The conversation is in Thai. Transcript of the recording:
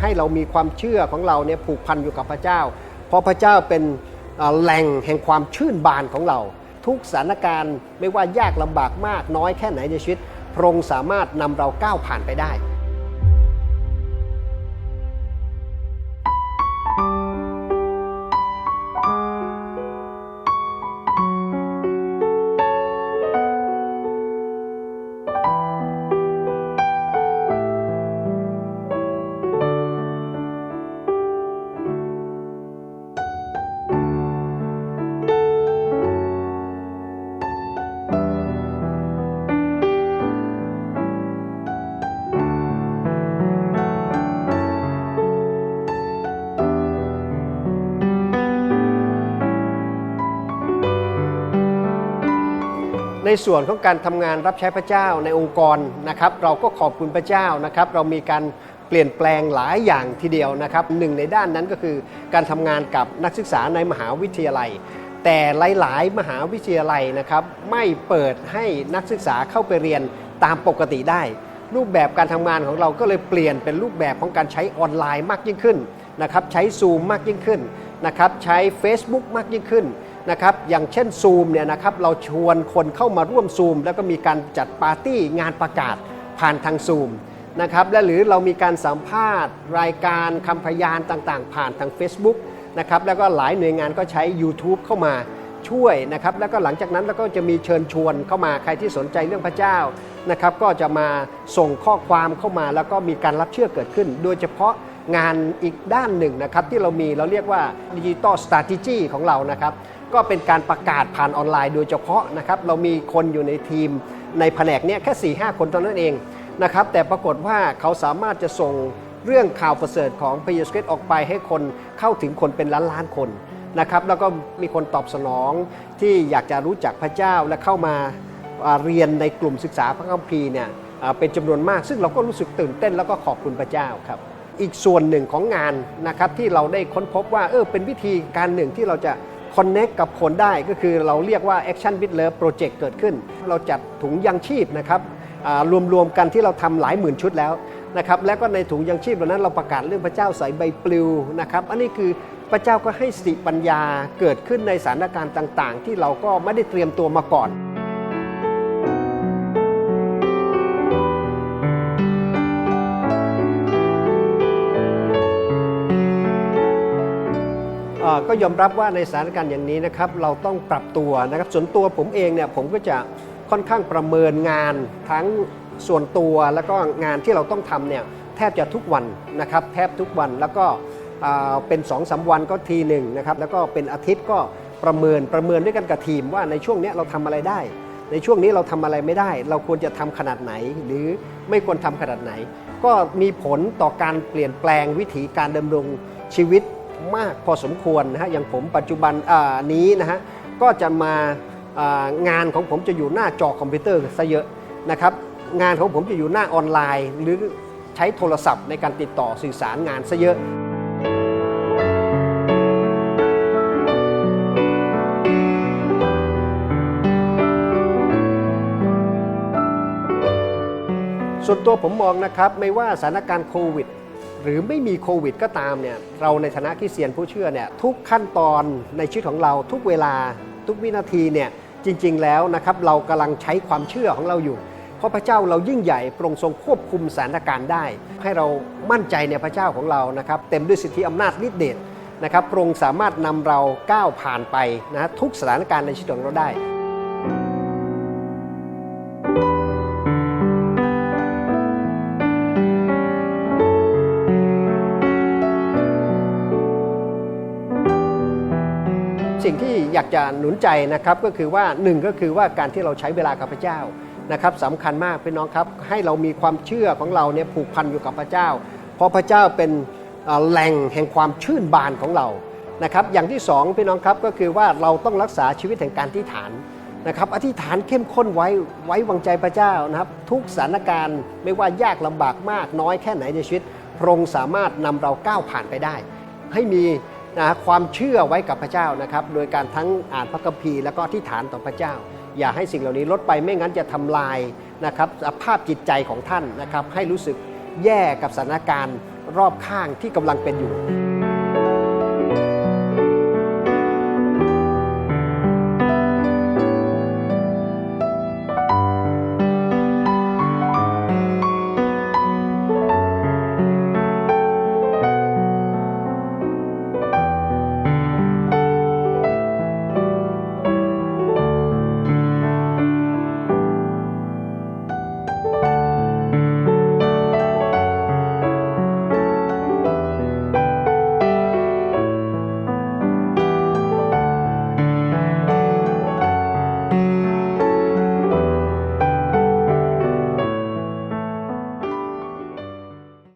ให้เรามีความเชื่อของเราเนี่ยผูกพันอยู่กับพระเจ้า เพราะพระเจ้าเป็นแหล่งแห่งความชื่นบานของเรา ทุกสถานการณ์ไม่ว่ายากลำบากมากน้อยแค่ไหนในชีวิตพระองค์สามารถนำเราก้าวผ่านไปได้ ในส่วนของการทำงานรับใช้พระเจ้าในองค์กรนะครับ เราก็ขอบคุณพระเจ้านะครับ เรามีการเปลี่ยนแปลงหลายอย่างทีเดียวนะครับหนึ่งในด้านนั้นก็คือการทำงานกับนักศึกษาในมหาวิทยาลัย แต่หลาย ๆ มหาวิทยาลัยนะครับ ไม่เปิดให้นักศึกษาเข้าไปเรียนตามปกติได้ รูปแบบการทำงานของเราก็เลยเปลี่ยนเป็นรูปแบบของการใช้ออนไลน์มากยิ่งขึ้นนะครับ ใช้ซูมมากยิ่งขึ้นนะครับ ใช้ Facebook มากยิ่งขึ้น นะครับอย่างเช่นซูมเนี่ยนะครับเราชวนคนเข้ามาร่วมซูม แล้วก็มีการจัดปาร์ตี้งานประกาศผ่านทางซูมนะครับและหรือเรามีการสัมภาษณ์ รายการคำพยานต่างๆ ผ่านทาง Facebook นะครับแล้วก็หลายหน่วยงานก็ใช้ YouTube เข้ามาช่วยนะครับแล้วก็หลังจากนั้นเราก็จะมีเชิญชวนเข้ามาใครที่สนใจเรื่องพระเจ้านะครับก็จะมาส่งข้อความเข้ามาแล้วก็มีการรับเชื่อเกิดขึ้น โดยเฉพาะงานอีกด้านหนึ่งนะครับที่เรามีเราเรียกว่าดิจิตอลสต r a t e g y ของเรานะครับ ก็เป็นการประกาศผ่านออนไลน์โดยเฉพาะนะครับเรามีคนอยู่ในทีมในแผนกเนี้ยแค่4ี่หคนเท่านั้นเองนะครับแต่ปรากฏว่าเขาสามารถจะส่งเรื่องข่าวประเสริฐของพระเยซูคริตออกไปให้คนเข้าถึงคนเป็นล้านล้านคนนะครับแล้วก็มีคนตอบสนองที่อยากจะรู้จักพระเจ้าและเข้ามาเรียนในกลุ่มศึกษาพระคัมภีร์เนี่ยเป็นจำนวนมาก ซึ่งเราก็รู้สึกตื่นเต้นแล้วก็ขอบคุณพระเจ้าครับ อีกส่วนหนึ่งของงานนะครับที่เราได้ค้นพบว่าเออเป็นวิธีการหนึ่งที่เราจะ คอนเน็กกับคนได้ก็คือเราเรียกว่า Action with Love Project เกิดขึ้น เราจัดถุงยังชีพนะครับรวมๆกันที่เราทำหลายหมื่นชุดแล้วนะครับแล้วก็ในถุงยังชีพเหล่านั้นเราประกาศเรื่องพระเจ้าใส่ใบปลิวนะครับอันนี้คือพระเจ้าก็ให้สติปัญญาเกิดขึ้นในสถานการณ์ต่าง ๆ ที่เราก็ไม่ได้เตรียมตัวมาก่อน ก็ยอมรับว่าในสถานการณ์อย่างนี้นะครับเราต้องปรับตัวนะครับส่วนตัวผมเองเนี่ยผมก็จะค่อนข้างประเมินงานทั้งส่วนตัวแล้วก็งานที่เราต้องทำเนี่ยแทบจะทุกวันนะครับแทบทุกวันแล้วก็อ่าเป็น2อสาวันก็ทีหนึ่งนะครับแล้วก็เป็นอาทิตย์ก็ประเมินประเมินด้วยกันกับทีมว่าในช่วงนี้เราทำอะไรได้ ในช่วงนี้เราทำอะไรไม่ได้ เราควรจะทำขนาดไหน หรือไม่ควรทำขนาดไหน ก็มีผลต่อการเปลี่ยนแปลงวิถีการดำรงชีวิต มากพอสมควรนะฮะอย่างผมปัจจุบันนี้นะฮะก็จะมางานของผมจะอยู่หน้าจอคอมพิวเตอร์ซะเยอะนะครับงานของผมจะอยู่หน้าออนไลน์ หรือใช้โทรศัพท์ในการติดต่อสื่อสารงานซะเยอะส่วนตัวผมมองนะครับไม่ว่าสถานการณ์โควิด หรือไม่มีโควิดก็ตามเนี่ยเราในฐานะคริสเตียนผู้เชื่อเนี่ยทุกขั้นตอนในชีวิตของเราทุกเวลาทุกวินาทีเนี่ยจริงๆแล้วนะครับเรากำลังใช้ความเชื่อของเราอยู่ เพราะพระเจ้าเรายิ่งใหญ่โปร่งทรงควบคุมสถานการณ์ได้ ให้เรามั่นใจในพระเจ้าของเรานะครับเต็มด้วยสิทธิอำนาจฤทธิเดชนะครับพระองค์สามารถนำเราก้าวผ่านไปนะทุกสถานการณ์ในชีวิตของเราได้ สิ่งที่อยากจะหนุนใจนะครับก็คือว่าหนึ่งก็คือว่าการที่เราใช้เวลากับพระเจ้านะครับสำคัญมากพี่น้องครับ ให้เรามีความเชื่อของเราเนี่ยผูกพันอยู่กับพระเจ้า เพราะพระเจ้าเป็นแหล่งแห่งความชื่นบานของเรานะครับอย่างที่สองพี่น้องครับก็คือว่าเราต้องรักษาชีวิตแห่งการที่ฐานนะครับอธิษฐานเข้มข้นไว้ไว้วางใจพระเจ้านะครับทุกสถานการณ์ไม่ว่ายากลำบากมากน้อยแค่ไหนในชีวิตพระองค์สามารถนำเราก้าวผ่านไปได้ ให้มี นะความเชื่อไว้กับพระเจ้านะครับ โดยการทั้งอ่านพระคัมภีร์แล้วก็ที่ฐานต่อพระเจ้า อย่าให้สิ่งเหล่านี้ลดไปไม่งั้นจะทำลายนะครับสภาพจิตใจของท่านนะครับ ให้รู้สึกแย่กับสถานการณ์รอบข้างที่กำลังเป็นอยู่